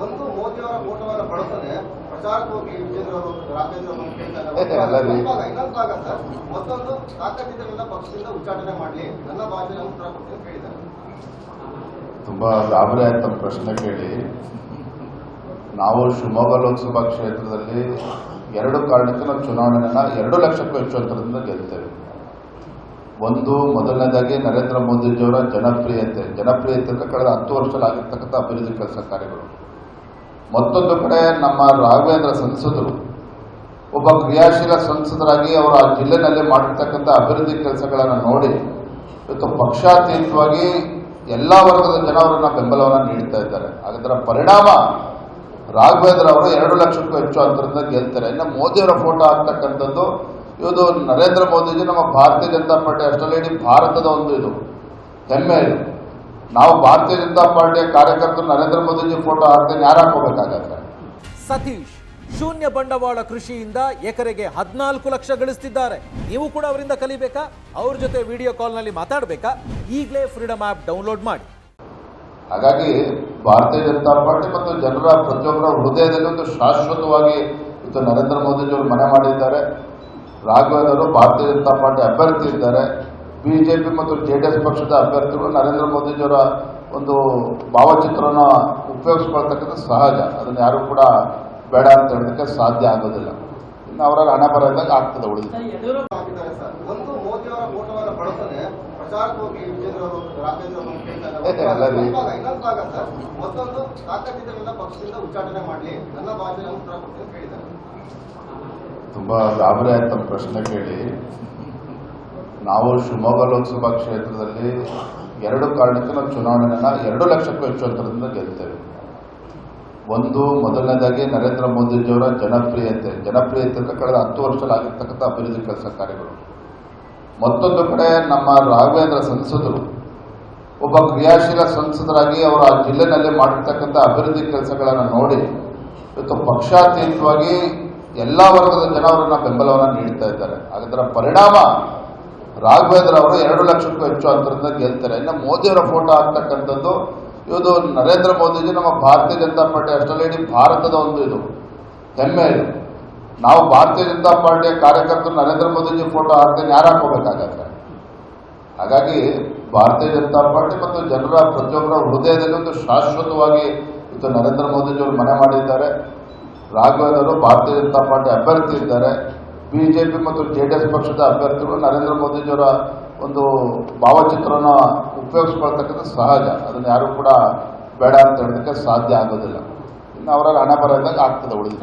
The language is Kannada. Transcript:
ಒಂದು ಮೋದಿ ಅವರ ಫೋಟೋವನ್ನು ಬಳಸದೆ ಪ್ರಚಾರಕ್ಕೆ ಹೋಗಿ ವಿಜೇಂದ್ರ ಅವರು ರಾಜೇಂದ್ರ ಅವರು ಕೇಳ್ತಾ ಇದ್ದಾರೆ. ಅಲ್ಲ ರೀ. ಒಂದು ಇನ್ನೊಂದು ಭಾಗ ಸರ್. ಮತ್ತೊಂದು ತಾಕತ್ತಿದ್ದರಿಂದ ಪಕ್ಷದಿಂದ ಉಚ್ಚಾಟನೆ ಮಾಡಲಿ. ನನ್ನ ಉತ್ತರ ಕೊಡ್ತೀನಿ ತುಂಬಾ ಲಾಭದಾಯಕ ಆಯ್ತು ತಮ್ಮ ಪ್ರಶ್ನೆ ಕೇಳಿ. ನಾವು ಶಿವಮೊಗ್ಗ ಲೋಕಸಭಾ ಕ್ಷೇತ್ರದಲ್ಲಿ ಎರಡು ಕಾರಣಕ್ಕೆ ನಾವು ಚುನಾವಣೆಯನ್ನ ಎರಡು ಲಕ್ಷಕ್ಕೂ ಹೆಚ್ಚು ಅಂತರದಿಂದ ಗೆಲ್ತೇವೆ. ಒಂದು, ಮೊದಲನೇದಾಗಿ ನರೇಂದ್ರ ಮೋದಿಜಿಯವರ ಜನಪ್ರಿಯತೆ ಜನಪ್ರಿಯತೆ ಅಂತ ಕಳೆದ ಹತ್ತು ವರ್ಷದಲ್ಲಿ ಆಗಿರ್ತಕ್ಕಂಥ ಅಭಿವೃದ್ಧಿ ಕೆಲಸ ಕಾರ್ಯಗಳು. ಮತ್ತೊಂದು ಕಡೆ ನಮ್ಮ ರಾಘವೇಂದ್ರ ಸಂಸದರು, ಒಬ್ಬ ಕ್ರಿಯಾಶೀಲ ಸಂಸದರಾಗಿ ಅವರು ಆ ಜಿಲ್ಲೆನಲ್ಲಿ ಮಾಡಿರ್ತಕ್ಕಂಥ ಅಭಿವೃದ್ಧಿ ಕೆಲಸಗಳನ್ನು ನೋಡಿ, ಇವತ್ತು ಪಕ್ಷಾತೀತವಾಗಿ ಎಲ್ಲ ವರ್ಗದ ಜನವರನ್ನ ಬೆಂಬಲವನ್ನು ನೀಡ್ತಾ ಇದ್ದಾರೆ. ಅದರ ಪರಿಣಾಮ ರಾಘವೇಂದ್ರ ಅವರು ಎರಡು ಲಕ್ಷಕ್ಕೂ ಹೆಚ್ಚು ಅಂತರದಿಂದ ಗೆಲ್ತಾರೆ. ಇನ್ನು ಮೋದಿಯವರ ಫೋಟೋ ಹಾಕ್ತಕ್ಕಂಥದ್ದು ಇದು ನರೇಂದ್ರ ಮೋದಿಜಿ ನಮ್ಮ ಭಾರತೀಯ ಜನತಾ ಪಾರ್ಟಿ ಅಷ್ಟರಲ್ಲಿ ಇಡೀ ಭಾರತದ ಒಂದು ಇದು. ಹೆಮ್ಮೆ ಇದು. ನಾವು ಭಾರತೀಯ ಜನತಾ ಪಾರ್ಟಿಯ ಕಾರ್ಯಕರ್ತರು ನರೇಂದ್ರ ಮೋದಿಜಿ ಫೋಟೋ ಹಾಕ್ತೇನೆ ಯಾರು ಹಾಕೋಬೇಕಾಗತ್ತೆ ಸತೀಶ್ ಶೂನ್ಯ ಬಂಡವಾಳ ಕೃಷಿಯಿಂದ ಎಕರೆಗೆ ಹದಿನಾಲ್ಕು ಲಕ್ಷ ಗಳಿಸ್ತಿದ್ದಾರೆ. ನೀವು ಕೂಡ ಅವರಿಂದ ಕಲಿಬೇಕಾ? ಅವ್ರ ಜೊತೆ ವಿಡಿಯೋ ಕಾಲ್ನಲ್ಲಿ ಮಾತಾಡಬೇಕಾ? ಈಗಲೇ ಫ್ರೀಡಮ್ ಆ್ಯಪ್ ಡೌನ್ಲೋಡ್ ಮಾಡಿ. ಹಾಗಾಗಿ ಭಾರತೀಯ ಜನತಾ ಪಾರ್ಟಿ ಮತ್ತು ಜನರ ಪ್ರತಿಯೊಬ್ಬರ ಹೃದಯದಲ್ಲಿ ಒಂದು ಶಾಶ್ವತವಾಗಿ ಇವತ್ತು ನರೇಂದ್ರ ಮೋದಿಜಿಯವರು ಮನೆ ಮಾಡಿದ್ದಾರೆ. ರಾಘವೇಂದ್ರ ಅವರು ಭಾರತೀಯ ಜನತಾ ಪಾರ್ಟಿ ಅಭ್ಯರ್ಥಿ ಇದ್ದಾರೆ. ಬಿಜೆಪಿ ಮತ್ತು ಜೆಡಿಎಸ್ ಪಕ್ಷದ ಅಭ್ಯರ್ಥಿಗಳು ನರೇಂದ್ರ ಮೋದಿಜಿಯವರ ಒಂದು ಭಾವಚಿತ್ರನ ಉಪಯೋಗಿಸ್ಕೊಳ್ತಕ್ಕಂಥ ಸಹಜ. ಅದನ್ನು ಯಾರು ಕೂಡ ಬೇಡ ಅಂತ ಹೇಳೋದಕ್ಕೆ ಸಾಧ್ಯ ಆಗೋದಿಲ್ಲ. ಇನ್ನು ಅವರಲ್ಲಿ ಹಣ ಬರೋದಾಗ ಆಗ್ತದೆ ಉಳಿದ. ಅಲ್ಲ ರೀ. ತುಂಬಾ ಗಾಬರಿ ಆಯ್ತು ನಮ್ಮ ಪ್ರಶ್ನೆ ಕೇಳಿ. ನಾವು ಶಿವಮೊಗ್ಗ ಲೋಕಸಭಾ ಕ್ಷೇತ್ರದಲ್ಲಿ ಎರಡು ಕಾರಣಕ್ಕೆ ನಾವು ಚುನಾವಣೆಯನ್ನ ಎರಡು ಲಕ್ಷಕ್ಕೂ ಹೆಚ್ಚು ಅಂತರದಿಂದ ಗೆಲ್ತೇವೆ. ಒಂದು, ಮೊದಲನೇದಾಗಿ ನರೇಂದ್ರ ಮೋದಿಜಿಯವರ ಜನಪ್ರಿಯತೆ ಜನಪ್ರಿಯತೆ ಅಂದ್ರೆ ಕಳೆದ ಹತ್ತು ವರ್ಷದಲ್ಲಿ ಆಗಿರ್ತಕ್ಕಂಥ ಅಭಿವೃದ್ಧಿ ಕೆಲಸ ಕಾರ್ಯಗಳು. ಮತ್ತೊಂದು ಕಡೆ ನಮ್ಮ ರಾಘವೇಂದ್ರ ಸಂಸದರು ಒಬ್ಬ ಕ್ರಿಯಾಶೀಲ ಸಂಸದರಾಗಿ ಅವರು ಆ ಜಿಲ್ಲೆನಲ್ಲಿ ಮಾಡಿರ್ತಕ್ಕಂಥ ಅಭಿವೃದ್ಧಿ ಕೆಲಸಗಳನ್ನು ನೋಡಿ, ಇವತ್ತು ಪಕ್ಷಾತೀತವಾಗಿ ಎಲ್ಲ ವರ್ಗದ ಜನ ಅವರನ್ನ ಬೆಂಬಲವನ್ನು ನೀಡ್ತಾ ಇದ್ದಾರೆ. ಅದರ ಪರಿಣಾಮ ರಾಘವೇಂದ್ರ ಅವರು ಎರಡು ಲಕ್ಷಕ್ಕೂ ಹೆಚ್ಚು ಅಂತರದಿಂದ ಗೆಲ್ತಾರೆ. ಇನ್ನು ಮೋದಿಯವರ ಫೋಟೋ ಆಗ್ತಕ್ಕಂಥದ್ದು ಇದು ನರೇಂದ್ರ ಮೋದಿಜಿ ನಮ್ಮ ಭಾರತೀಯ ಜನತಾ ಪಾರ್ಟಿ ಅಷ್ಟರಲ್ಲಿ ಇಡೀ ಭಾರತದ ಒಂದು ಇದು. ಹೆಮ್ಮೆ ಇದು. ನಾವು ಭಾರತೀಯ ಜನತಾ ಪಾರ್ಟಿಯ ಕಾರ್ಯಕರ್ತರು ನರೇಂದ್ರ ಮೋದಿಜಿ ಫೋಟೋ ಹಾಕ್ತೇನೆ ಯಾರು ಹಾಕೋಬೇಕಾಗತ್ತೆ ಹಾಗಾಗಿ ಭಾರತೀಯ ಜನತಾ ಪಾರ್ಟಿ ಮತ್ತು ಜನರ ಪ್ರತಿಯೊಬ್ಬರ ಹೃದಯದಲ್ಲಿ ಒಂದು ಶಾಶ್ವತವಾಗಿ ಇವತ್ತು ನರೇಂದ್ರ ಮೋದಿಜಿಯವರು ಮನೆ ಮಾಡಿದ್ದಾರೆ. ರಾಘವೇಂದ್ರ ಅವರು ಭಾರತೀಯ ಜನತಾ ಪಾರ್ಟಿ ಅಭ್ಯರ್ಥಿ ಇದ್ದಾರೆ. ಬಿಜೆಪಿ ಮತ್ತು ಜೆ ಡಿ ಎಸ್ ಪಕ್ಷದ ಅಭ್ಯರ್ಥಿಗಳು ನರೇಂದ್ರ ಮೋದಿಜಿಯವರ ಒಂದು ಭಾವಚಿತ್ರನ ಉಪಯೋಗಿಸ್ಕೊಳ್ತಕ್ಕಂಥ ಸಹಜ. ಅದನ್ನು ಯಾರು ಕೂಡ ಬೇಡ ಅಂತ ಹೇಳೋದಕ್ಕೆ ಸಾಧ್ಯ ಆಗೋದಿಲ್ಲ. ಇನ್ನು ಅವರಲ್ಲಿ ಹಣ ಬರೋದಾಗ ಆಗ್ತದೆ ಉಳಿದ